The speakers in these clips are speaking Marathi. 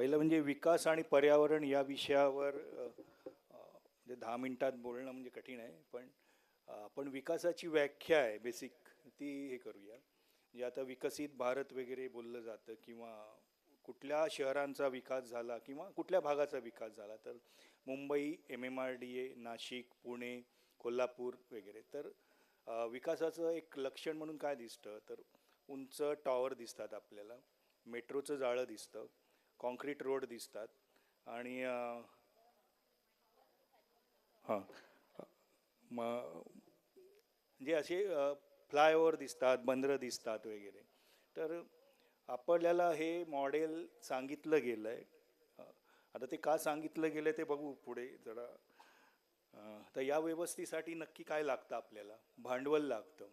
पहिलं म्हणजे विकास आणि पर्यावरण या विषयावर म्हणजे दहा मिनटात बोलणं म्हणजे कठीण आहे पण आपण विकासाची व्याख्या आहे बेसिक ती हे करूया. म्हणजे आता विकसित भारत वगैरे बोललं जातं किंवा कुठल्या शहरांचा विकास झाला किंवा कुठल्या भागाचा विकास झाला तर Mumbai M M R D A Nashik Pune Kolhapur वगैरे. तर विकासाचं एक लक्षण म्हणून काय दिसतं? तर उंच टॉवर दिसतात आपल्याला मेट्रोचं जाळं दिसतं कॉन्क्रीट रोड दिसतात. आणि हां म्हणजे असे फ्लायओव्हर दिसतात बंदरं दिसतात वगैरे. तर आपल्याला हे मॉडेल सांगितलं गेलं आहे आता ते का सांगितलं गेलं ते बघू पुढे जरा. तर या व्यवस्थेसाठी नक्की काय लागतं आपल्याला? भांडवल लागतं.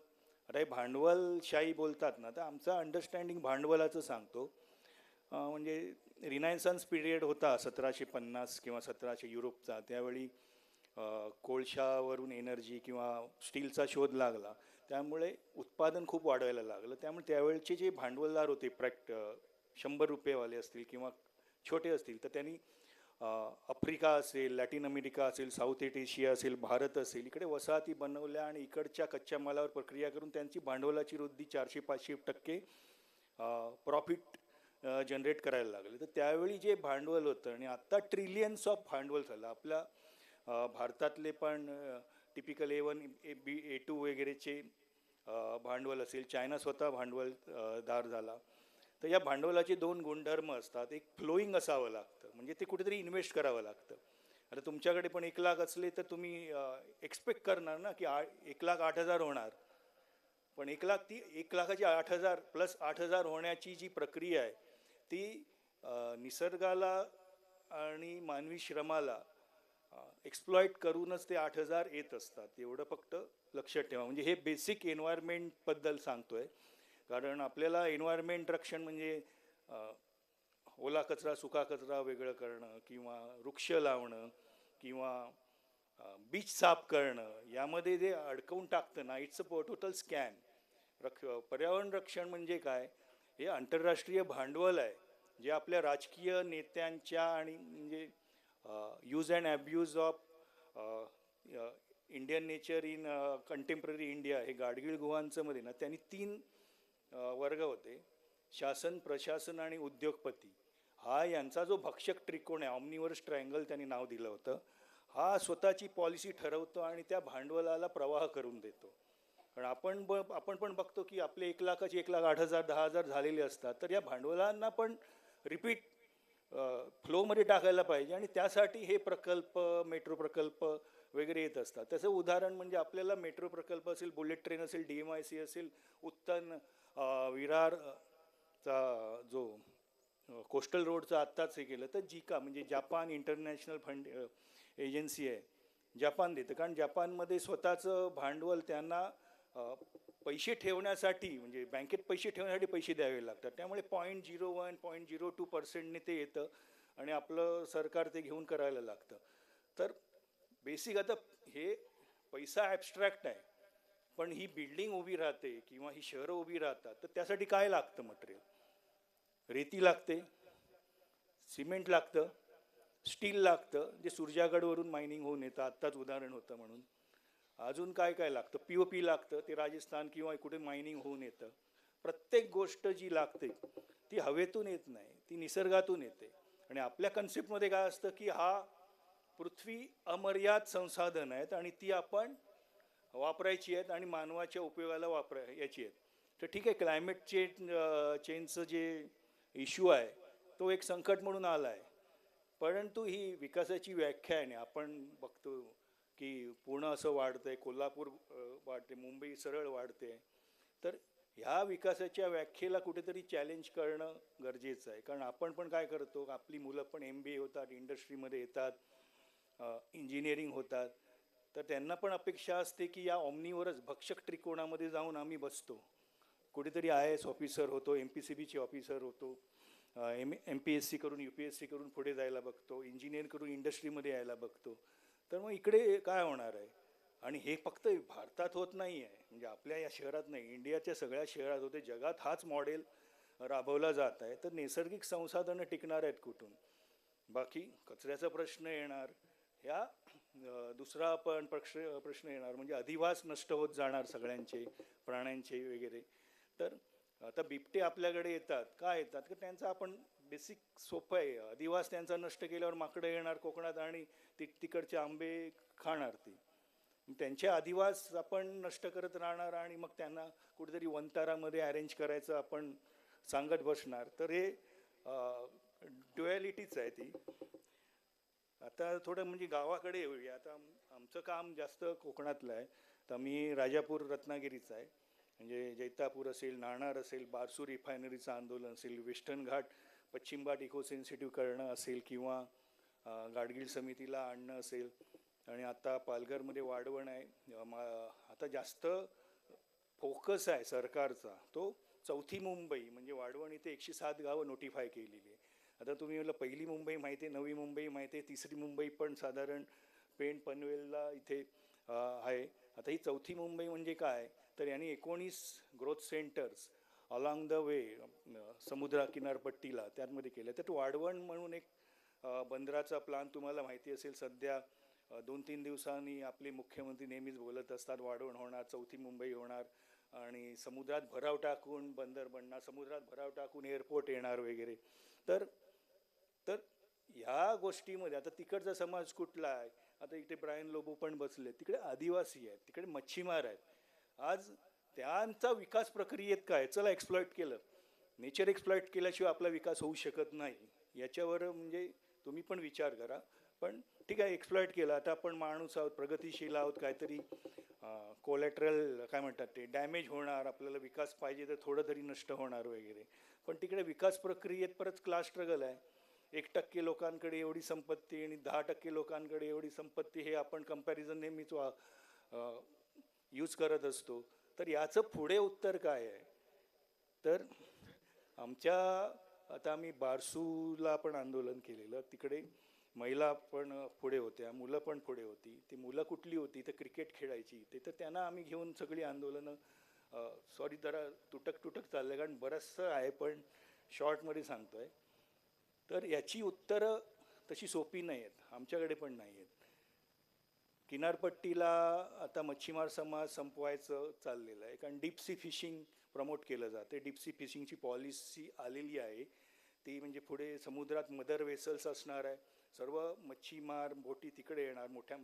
आता हे भांडवलशाही बोलतात ना तर आमचं अंडरस्टँडिंग भांडवलाचं सांगतो. म्हणजे रिनायन्सन्स पिरियड होता सतराशे पन्नास किंवा सतराशे युरोपचा. त्यावेळी कोळशावरून एनर्जी किंवा स्टीलचा शोध लागला. त्यामुळे उत्पादन खूप वाढवायला लागलं. त्यामुळे त्यावेळचे जे भांडवलदार होते प्रॅक्ट शंभर रुपयेवाले असतील किंवा छोटे असतील तर त्यांनी आफ्रिका असेल लॅटिन अमेरिका असेल साऊथ ईस्ट एशिया असेल भारत असेल इकडे वसाहती बनवल्या आणि इकडच्या कच्च्या मालावर प्रक्रिया करून त्यांची भांडवलाची वृद्धी चारशे पाचशे टक्के प्रॉफिट जनरेट करायला लागले. तर त्यावेळी जे भांडवल होतं आणि आत्ता ट्रिलियन्स ऑफ भांडवल झालं. आपल्या भारतातले पण typical A one A B A two वगैरेचे भांडवल असेल. चायना स्वतः भांडवलदार झाला. तर या भांडवलाचे दोन गुणधर्म असतात. एक फ्लोईंग असावं लागतं. म्हणजे ते कुठेतरी इन्व्हेस्ट करावं लागतं. आता तुमच्याकडे पण एक लाख असले तर तुम्ही एक्सपेक्ट करणार ना की आ एक लाख आठ हजार होणार. पण एक लाख ती एक लाखाची आठ हजार प्लस आठ हजार होण्याची जी प्रक्रिया आहे ती निसर्गाला आणि मानवी श्रमाला एक्सप्लॉइट करूनच ते आठ हजार येत असतात. एवढं फक्त लक्षात ठेवा. म्हणजे हे बेसिक एन्व्हायरमेंटबद्दल सांगतोय. कारण आपल्याला एन्व्हायरमेंट रक्षण म्हणजे ओला कचरा सुका कचरा वेगळं करणं किंवा वृक्ष लावणं किंवा बीच साफ करणं यामध्ये जे अडकवून टाकतं ना इट्स अ टोटल स्कॅन रक्ष पर्यावरण रक्षण म्हणजे काय? हे आंतरराष्ट्रीय भांडवल आहे जे आपल्या राजकीय नेत्यांच्या आणि म्हणजे use and abuse of Indian nature in contemporary India हे गाडगीळ गुहांचं मध्ये ना त्यांनी तीन वर्ग होते. शासन प्रशासन आणि उद्योगपती. हा यांचा जो भक्षक त्रिकोण आहे ऑमनिवर्स ट्रायंगल त्यांनी नाव दिलं होतं. हा स्वतःची पॉलिसी ठरवतो आणि त्या भांडवलाला प्रवाह करून देतो. कारण आपण ब आपण पण बघतो की आपले एक लाखाचे एक लाख आठ हजार दहा हजार झालेले असतात. तर या भांडवलांना पण रिपीट फ्लोमध्ये टाकायला पाहिजे आणि त्यासाठी हे प्रकल्प मेट्रो प्रकल्प वगैरे येत असतात. त्याचं उदाहरण म्हणजे आपल्याला मेट्रो प्रकल्प असेल बुलेट ट्रेन असेल डी एम आय सी असेल उत्तन विरारचा जो कोस्टल रोडचं आत्ताच हे केलं तर जिका म्हणजे जापान इंटरनॅशनल फंड एजन्सी आहे. जपान देतं. कारण जपानमध्ये स्वतःचं भांडवल त्यांना पैसे ठेवण्यासाठी म्हणजे बँकेत पैसे ठेवण्यासाठी पैसे द्यावे लागतात. त्यामुळे point zero one point zero two पर्सेंटने ते येतं आणि आपलं सरकार ते घेऊन करायला लागतं. तर बेसिक आता हे पैसा ॲबस्ट्रॅक्ट आहे पण ही बिल्डिंग उभी राहते किंवा ही शहरं उभी राहतात तर त्यासाठी काय लागतं मटेरियल रेती लागते सिमेंट लागतं स्टील लागतं जे सूर्जागडवरून मायनिंग होऊन येतं. आत्ताच उदाहरण होतं म्हणून. अजून काय काय लागतं? पी ओ पी लागतं ते राजस्थान किंवा कुठे मायनिंग होऊन येतं. प्रत्येक गोष्ट जी लागते ती हवेतून येत नाही ती निसर्गातून येते. आणि आपल्या कन्सेप्टमध्ये काय असतं की हा पृथ्वी अमर्याद संसाधन आहेत आणि ती आपण वापरायची आहेत आणि मानवाच्या उपयोगाला वापरा याची आहेत. तर ठीक आहे क्लायमेट चेंज चेंजचं जे इश्यू आहे तो एक संकट म्हणून आला आहे परंतु ही विकासाची व्याख्या आहे आपण बघतो की पुणं असं वाढतंय कोल्हापूर वाढते मुंबई सरळ वाढते. तर ह्या विकासाच्या व्याख्येला कुठेतरी चॅलेंज करणं गरजेचं आहे. कारण आपण पण काय करतो आपली मुलं पण एम बी ए होतात इंडस्ट्रीमध्ये येतात इंजिनिअरिंग होतात. तर त्यांना पण अपेक्षा असते की या ऑमनीवरच भक्षक त्रिकोणामध्ये जाऊन आम्ही बसतो. कुठेतरी आय एस ऑफिसर होतो एम पी सी बीचे ऑफिसर होतो M M P S C करून यू पी एस सी करून पुढे जायला बघतो इंजिनियर करून इंडस्ट्रीमध्ये यायला बघतो. तर मग इकडे काय होणार आहे? आणि हे फक्त भारतात होत नाही आहे म्हणजे आपल्या या शहरात नाही इंडियाच्या सगळ्या शहरात होते. जगात हाच मॉडेल राबवला जात आहे. तर नैसर्गिक संसाधनं टिकणार आहेत कुठून? बाकी कचऱ्याचा प्रश्न येणार. ह्या दुसरा पण प्रक्ष प्रश्न येणार. म्हणजे अधिवास नष्ट होत जाणार सगळ्यांचे प्राण्यांचे वगैरे. तर आता बिबटे आपल्याकडे येतात. का येतात? की त्यांचा आपण बेसिक सोपं आहे. अधिवास त्यांचा नष्ट केल्यावर माकडं येणार कोकणात आणि ति तिकडचे आंबे खाणार ती. त्यांचे अधिवास आपण नष्ट करत राहणार आणि मग त्यांना कुठेतरी वंतारामध्ये अरेंज करायचं आपण सांगत बसणार. तर हे ड्युएलिटीच आहे ती. आता थोडं म्हणजे गावाकडे येऊया. आता आमचं काम जास्त कोकणातलं आहे. तर मी राजापूर रत्नागिरीचं आहे. म्हणजे जैतापूर असेल नाणार असेल बारसू रिफायनरीचं आंदोलन असेल वेस्टर्न घाट पश्चिम घाट इको सेन्सिटिव्ह करणं असेल किंवा गाडगीळ समितीला आणणं असेल. आणि आता पालघरमध्ये वाढवण आहे. मा- आता जास्त फोकस आहे सरकारचा. तो चौथी मुंबई म्हणजे वाढवण इथे एकशे सात गावं नोटिफाय केलेली आहे. आता तुम्ही म्हटलं पहिली मुंबई माहिती आहे नवी मुंबई माहिती आहे तिसरी मुंबई पण साधारण पेण पनवेलला इथे आहे. आता ही चौथी मुंबई म्हणजे काय? तर यांनी एकोणीस growth centres along the way समुद्र किनारपट्टीला त्यामध्ये केलं. तर वाढवण म्हणून एक बंदराचा प्लान तुम्हाला माहिती असेल सध्या दोन तीन दिवसांनी आपले मुख्यमंत्री नेहमीच बोलत असतात वाढवण होणार चौथी मुंबई होणार आणि समुद्रात भराव टाकून बंदर बनणार समुद्रात भराव टाकून एअरपोर्ट येणार वगैरे. तर तर ह्या गोष्टीमध्ये आता तिकडचा समाज कुठला आहे? आता इथे ब्रायन लोबो पण बसले तिकडे आदिवासी आहेत तिकडे मच्छीमार आहेत. आज त्यांचा विकास प्रक्रियेत काय? चला एक्सप्लॉइट केलं. नेचर एक्सप्लॉइट केल्याशिवाय आपला विकास होऊ शकत नाही. याच्यावर म्हणजे तुम्ही पण विचार करा. पण ठीक आहे एक्सप्लॉइट केलं. आता आपण माणूस आहोत प्रगतिशील आहोत काहीतरी कोलॅटरल काय म्हणतात ते डॅमेज होणार आपल्याला विकास पाहिजे तर थोडं तरी नष्ट होणार वगैरे. पण तिकडे विकास प्रक्रियेत परत क्लास स्ट्रगल आहे. एक टक्के लोकांकडे एवढी संपत्ती आणि दहा टक्के लोकांकडे एवढी संपत्ती हे आपण कंपॅरिझन नेहमीच वा यूज करत असतो तर याचं पुढे उत्तर काय आहे? तर आमच्या आता आम्ही बारसूला पण आंदोलन केलेलं. तिकडे महिला पण पुढे होत्या मुलं पण पुढे होती. ती मुलं कुठली होती? तर क्रिकेट खेळायची. ते तर त्यांना आम्ही घेऊन सगळी आंदोलनं सॉरी जरा तुटक तुटक चाललं आहे कारण बरंचसं आहे पण शॉर्टमध्ये सांगतो आहे तर याची उत्तरं तशी सोपी नाही आहेत आमच्याकडे पण नाही आहेत किनारपट्टीला आता मच्छीमार समाज संपवायचं चाललेलं आहे कारण डीप सी फिशिंग प्रमोट केलं जाते. डीप सी फिशिंगची पॉलिसी आलेली आहे. ती म्हणजे पुढे समुद्रात मदर वेसल्स असणार आहे. सर्व मच्छीमार बोटी तिकडे येणार मोठ्या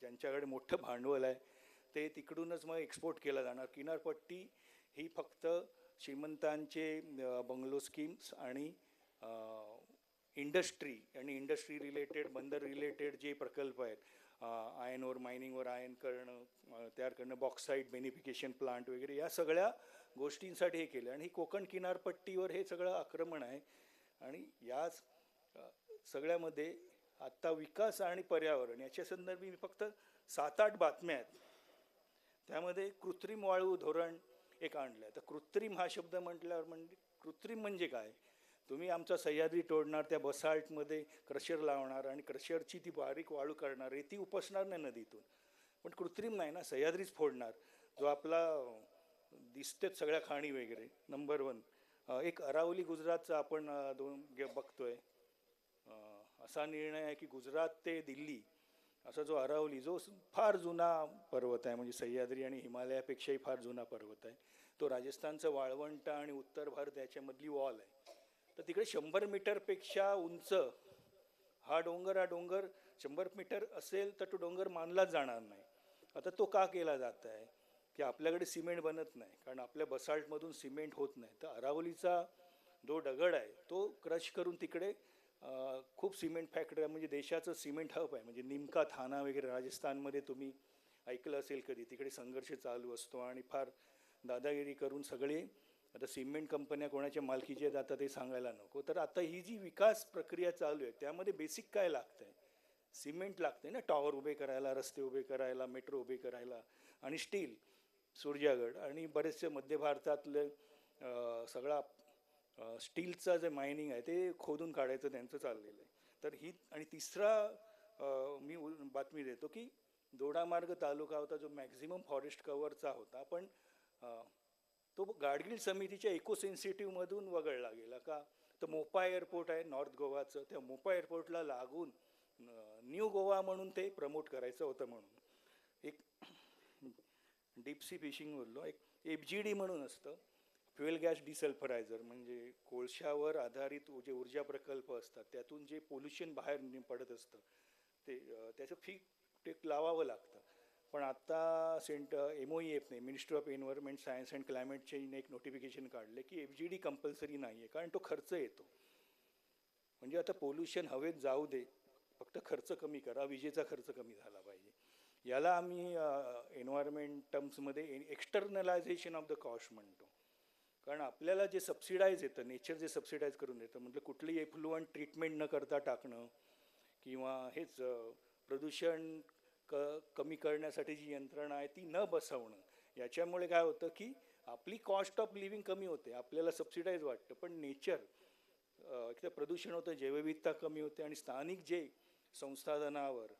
ज्यांच्याकडे मोठं भांडवल आहे ते तिकडूनच मग एक्सपोर्ट केला जाणार. किनारपट्टी ही फक्त श्रीमंतांचे बंगलो स्कीम्स आणि इंडस्ट्री आणि इंडस्ट्री रिलेटेड बंदर रिलेटेड जे प्रकल्प आहेत आयनवर मायनिंगवर आयन करणं तयार करणं बॉक्साईट बेनिफिकेशन प्लांट वगैरे या सगळ्या गोष्टींसाठी हे केलं. आणि ही कोकण किनारपट्टीवर हे सगळं आक्रमण आहे. आणि याच सगळ्यामध्ये आत्ता विकास आणि पर्यावरण याच्या संदर्भी मी फक्त सात आठ बातम्या आहेत. त्यामध्ये कृत्रिम वाळू धोरण एक आणलं आहे तर कृत्रिम हा शब्द म्हटल्यावर म्हणजे कृत्रिम म्हणजे काय? तुम्ही आमचा सह्याद्री तोडणार त्या बसाल्टमध्ये क्रशर लावणार आणि क्रशरची ती बारीक वाळू करणार रेती उपसणार नाही नदीतून. पण कृत्रिम नाही ना सह्याद्रीच फोडणार. जो आपला दिसतेच सगळ्या खाणी वगैरे नंबर वन एक अरावली गुजरातचा आपण दोन गे- बघतोय. असा निर्णय आहे की गुजरात ते दिल्ली असा जो अरावली जो फार जुना पर्वत आहे म्हणजे सह्याद्री आणि हिमालयापेक्षाही फार जुना पर्वत आहे. तो राजस्थानचं वाळवंट आणि उत्तर भारत याच्यामधली वॉल आहे. तर तिकडे शंभर मीटरपेक्षा उंच हा डोंगर हा डोंगर शंभर मीटर असेल तर तो डोंगर मानलाच जाणार नाही. आता तो का केला जात आहे? की आपल्याकडे सिमेंट बनत नाही कारण आपल्या बसाल्टमधून सिमेंट होत नाही. तर अरावलीचा जो दगड आहे तो क्रश करून तिकडे खूप सिमेंट फॅक्टरी म्हणजे देशाचं सिमेंट हब आहे. म्हणजे निमका थाना वगैरे राजस्थानमध्ये तुम्ही ऐकलं असेल कधी तिकडे संघर्ष चालू असतो आणि फार दादागिरी करून सगळे आता सिमेंट कंपन्या कोणाच्या मालकीच्या आहेत आता ते सांगायला नको. तर आता ही जी विकास प्रक्रिया चालू आहे त्यामध्ये बेसिक काय लागतं आहे सिमेंट लागते ना टॉवर उभे करायला रस्ते उभे करायला मेट्रो उभे करायला. आणि स्टील सूर्यागड आणि बरेचसे मध्य भारतातले सगळा स्टीलचा जे मायनिंग आहे ते खोदून काढायचं त्यांचं चाललेलं आहे. तर ही आणि तिसरा मी बातमी देतो की दोडामार्ग तालुका होता जो मॅक्झिमम फॉरेस्ट कवरचा होता. पण तो गाडगीळ समितीच्या इकोसेन्सिटिव्हमधून वगळला गेला का? तर मोपा एअरपोर्ट आहे नॉर्थ गोवाचं. त्या मोपा एअरपोर्टला लागून न्यू गोवा म्हणून ते प्रमोट करायचं होतं म्हणून. एक डीप सी फिशिंग बोललो. एक एफ जी डी म्हणून असतं. फ्युएल गॅस डिसल्फरायझर म्हणजे कोळशावर आधारित जे ऊर्जा प्रकल्प असतात त्यातून जे पोल्युशन बाहेर नि- पडत असतं ते त्याचं फी ते लावावं लागतं. पण आता सेंट M O एफने ministry of environment science and climate चेंजने एक नोटिफिकेशन काढले की एफ जी डी कंपल्सरी नाही आहे कारण तो खर्च येतो. म्हणजे आता पोल्युशन हवेत जाऊ दे फक्त खर्च कमी करा विजेचा खर्च कमी झाला पाहिजे. याला आम्ही एन्व्हायरमेंट टर्म्समध्ये एक्स्टर्नलायझेशन ऑफ द कॉस्ट म्हणतो. कारण आपल्याला जे सबसिडाईज येतं नेचर जे सबसिडाईज करून देतं म्हणजे कुठलंही एफ्लुअंट ट्रीटमेंट न करता टाकणं किंवा हेच प्रदूषण क कमी करण्यासाठी जी यंत्रणा आहे ती न बसवणं. याच्यामुळे काय होतं की आपली कॉस्ट ऑफ लिव्हिंग कमी होते आपल्याला सबसिडाईज वाटतं. पण नेचर तर प्रदूषण होतं जैवविविधता कमी होते आणि स्थानिक जे संसाधनावर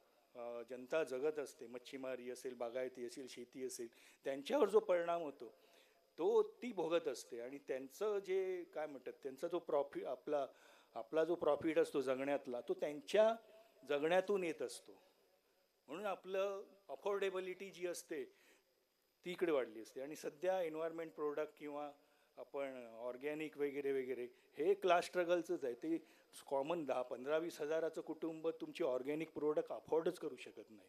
जनता जगत असते मच्छीमारी असेल बागायती असेल शेती असेल त्यांच्यावर जो परिणाम होतो तो ती भोगत असते. आणि त्यांचं जे काय म्हणतात त्यांचा जो प्रॉफिट आपला आपला जो प्रॉफिट असतो जगण्यातला तो त्यांच्या जगण्यातून येत असतो. म्हणून आपलं अफोर्डेबिलिटी जी असते ती इकडे वाढली असते. आणि सध्या एन्व्हायरमेंट प्रोडक्ट किंवा आपण ऑर्गॅनिक वगैरे वगैरे हे क्लास स्ट्रगलचंच आहे. ते कॉमन दहा पंधरा वीस हजाराचं कुटुंब तुमची ऑर्गॅनिक प्रोडक्ट अफोर्डच करू शकत नाही.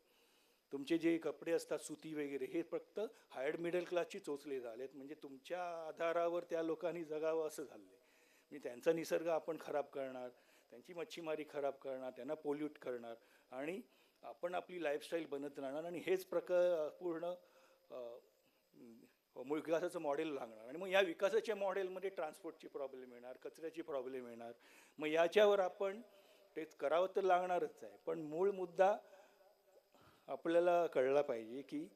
तुमचे जे कपडे असतात सुती वगैरे हे फक्त हायर मिडल क्लासची चोचले झालेत. म्हणजे तुमच्या आधारावर त्या लोकांनी जगावं असं झालं आहे म्हणजे त्यांचा निसर्ग आपण खराब करणार त्यांची मच्छीमारी खराब करणार त्यांना पोल्यूट करणार. आणि आपण आपली लाईफस्टाईल बनत राहणार आणि हेच प्रक पूर्ण विकासाचं मॉडेल लागणार. आणि मग या विकासाच्या मॉडेलमध्ये ट्रान्सपोर्टची प्रॉब्लेम येणार कचऱ्याची प्रॉब्लेम येणार. मग याच्यावर आपण ते करावं तर लागणारच आहे. पण मूळ मुद्दा आपल्याला कळला पाहिजे की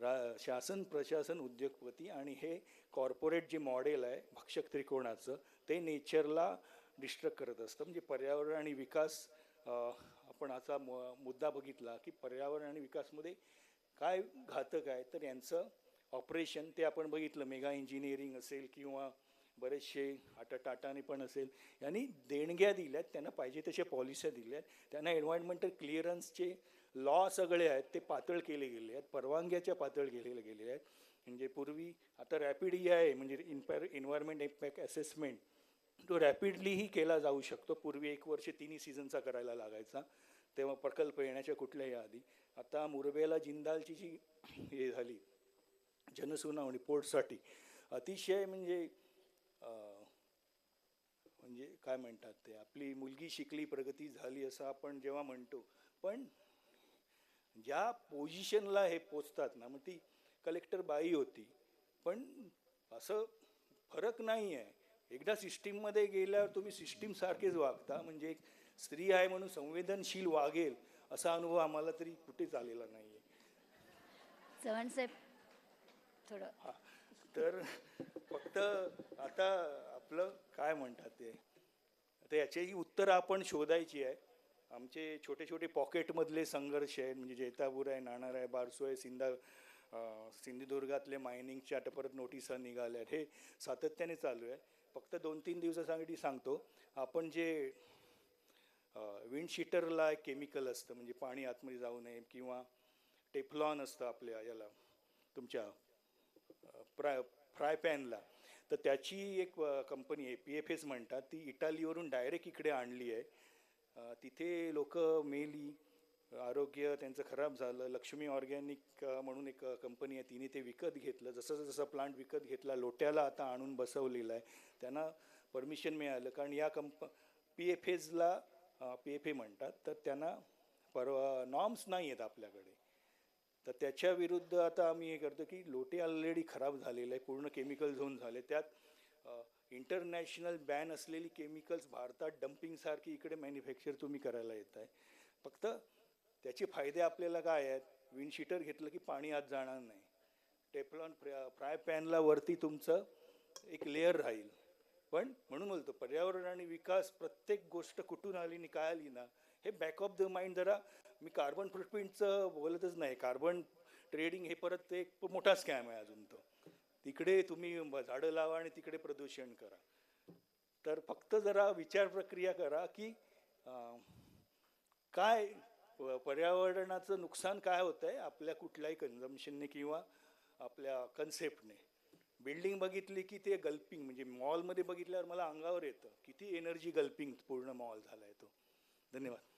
रा शासन प्रशासन उद्योगपती आणि हे कॉर्पोरेट जे मॉडेल आहे भक्षक त्रिकोणाचं ते नेचरला डिस्ट्रक्ट करत असतं. म्हणजे पर्यावरण आणि विकास अ, म असा मुद्दा बघितला की पर्यावरण आणि विकासमध्ये काय घातक आहे तर यांचं ऑपरेशन ते आपण बघितलं. मेगा इंजिनिअरिंग असेल किंवा बरेचसे आता टाटाने पण असेल यांनी देणग्या दिल्यात त्यांना पाहिजे तशा पॉलिस्या दिल्यात. त्यांना एन्व्हायरमेंटल क्लिअरन्सचे लॉ सगळे आहेत ते पातळ केले गेले आहेत परवानग्याच्या पातळ केलेल्या गेलेल्या आहेत. म्हणजे पूर्वी आता रॅपिड ई आहे म्हणजे इन्पॅर एन्व्हायरमेंट इम्पॅक्ट असेसमेंट तो रॅपिडलीही केला जाऊ शकतो. पूर्वी एक वर्ष तिन्ही सीझनचा करायला लागायचा. तेव्हा प्रकल्प येण्याच्या कुठल्याही आधी. आता मुरबेला जिंदालची जी हे झाली जनसुनावणी पोर्टसाठी अतिशय म्हणजे म्हणजे काय म्हणतात ते आपली मुलगी शिकली प्रगती झाली असं आपण जेव्हा म्हणतो पण ज्या पोझिशनला हे पोचतात ना मग ती कलेक्टर बाई होती. पण असं फरक नाही आहे एकदा सिस्टीममध्ये गेल्यावर तुम्ही सिस्टीमसारखेच वागता म्हणजे एक स्त्री आहे म्हणून संवेदनशील वागेल असा अनुभव आम्हाला तरी कुठेच आलेला नाही आहे चव्हाण साहेब थोडं. हा. तर फक्त आता आपलं काय म्हणतात ते? आता याच्याही उत्तरं आपण शोधायची आहे. आमचे छोटे छोटे पॉकेटमधले संघर्ष आहेत. म्हणजे जैतापूर आहे नाणार आहे बारसो आहे सिंधा अं, सिंधुदुर्गातले मायनिंगच्या आता परत नोटिसा निघाल्या आहेत हे सातत्याने चालू आहे. फक्त दोन तीन दिवसासाठी सांगतो. आपण जे विंडशीटरला एक केमिकल असतं म्हणजे पाणी आतमध्ये जाऊ नये किंवा टेफ्लॉन असतं आपल्या याला तुमच्या फ्राय फ्राय पॅनला. तर त्याची एक कंपनी आहे पी एफ एस म्हणतात ती इटालीवरून डायरेक्ट इकडे आणली आहे. तिथे लोक मेली आरोग्य त्यांचं खराब झालं. लक्ष्मी ऑर्गॅनिक म्हणून एक कंपनी आहे तिने ते विकत घेतलं. जसं जसं प्लांट विकत घेतला लोट्याला आता आणून बसवलेलं आहे. त्यांना परमिशन मिळालं. कारण या कंप पी एफ एजला पी एफ ए म्हणतात तर त्यांना परवा नॉर्म्स नाही आहेत आपल्याकडे. तर त्याच्या विरुद्ध आता आम्ही हे करतो की लोटे ऑलरेडी खराब झालेलं आहे पूर्ण केमिकल झोन झाले त्यात इंटरनॅशनल बॅन असलेली केमिकल्स भारतात डम्पिंगसारखी इकडे मॅन्युफॅक्चर तुम्ही करायला येत आहे फक्त त्याचे फायदे आपल्याला काय आहेत? विंडशीटर घेतलं की पाणी आत जाणार नाही. टेफ्लॉन फ्राय पॅनला वरती तुमचं एक लेअर राहील. पण म्हणून बोलतो पर्यावरण आणि विकास प्रत्येक गोष्ट कुठून आली आणि काय आली ना हे बॅक ऑफ द माइंड जरा मी कार्बन फुटप्रिंटचं बोलतच नाही. कार्बन ट्रेडिंग हे परत एक मोठा स्कॅम आहे अजून तो. तिकडे तुम्ही झाडं लावा आणि तिकडे प्रदूषण करा. तर फक्त जरा विचार प्रक्रिया करा की काय पर्यावरणाचं नुकसान काय होतं आहे आपल्या कुठल्याही कन्झम्शनने किंवा आपल्या कन्सेप्टने बिल्डिंग बघितली की ते गल्पिंग म्हणजे मॉलमध्ये बघितल्यावर मला अंगावर येतं. किती एनर्जी गल्पिंग पूर्ण मॉल झाला आहे तो. धन्यवाद.